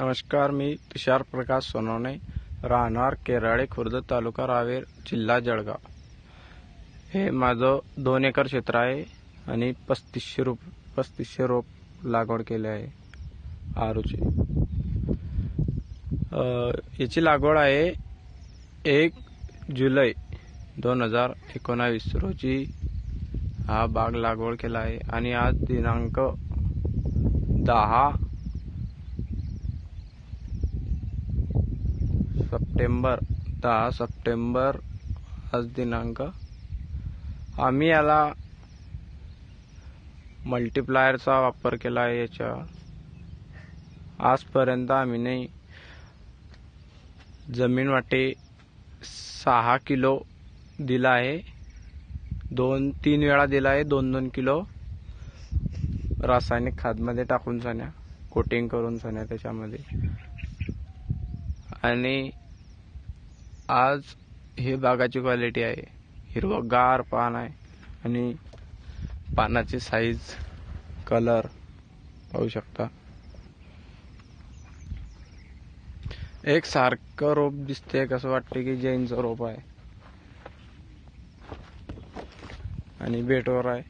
नमस्कार मी तुषार प्रकाश सोनवणे राहणार केराळे खुर्द तालुका रावेर जिल्हा जळगाव. हे माझं दोन एकर क्षेत्र आहे आणि पस्तीसशे रोप पस्तीसशे रोप लागवड केले आहे आरूची. याची लागवड आहे एक जुलै दोन हजार एकोणावीस रोजी. हा बाग लागवड केला आहे आणि आज दिनांक दहा सप्टेंबर दहा सप्टेंबर आज दिनांक. आम्ही याला मल्टिप्लायरचा वापर केला आहे याच्या. आजपर्यंत आम्ही नाही. जमीन वाटे सहा किलो दिला आहे. दोन तीन वेळा दिला आहे. दोन दोन किलो रासायनिक खादमध्ये टाकून सण्या कोटिंग करून सण्या त्याच्यामध्ये. आणि आज हे बागाची क्वालिटी आहे. हिरवगार पान आहे. आणि पानाची साईज कलर पाहू शकता. एक सारखं रोप दिसते कसं वाटते की जैनचं रोप आहे. आणि बेटवर आहे.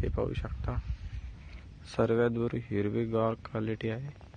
हे पाहू शकता. सर्वात दूर हिरवीगार क्वालिटी आहे.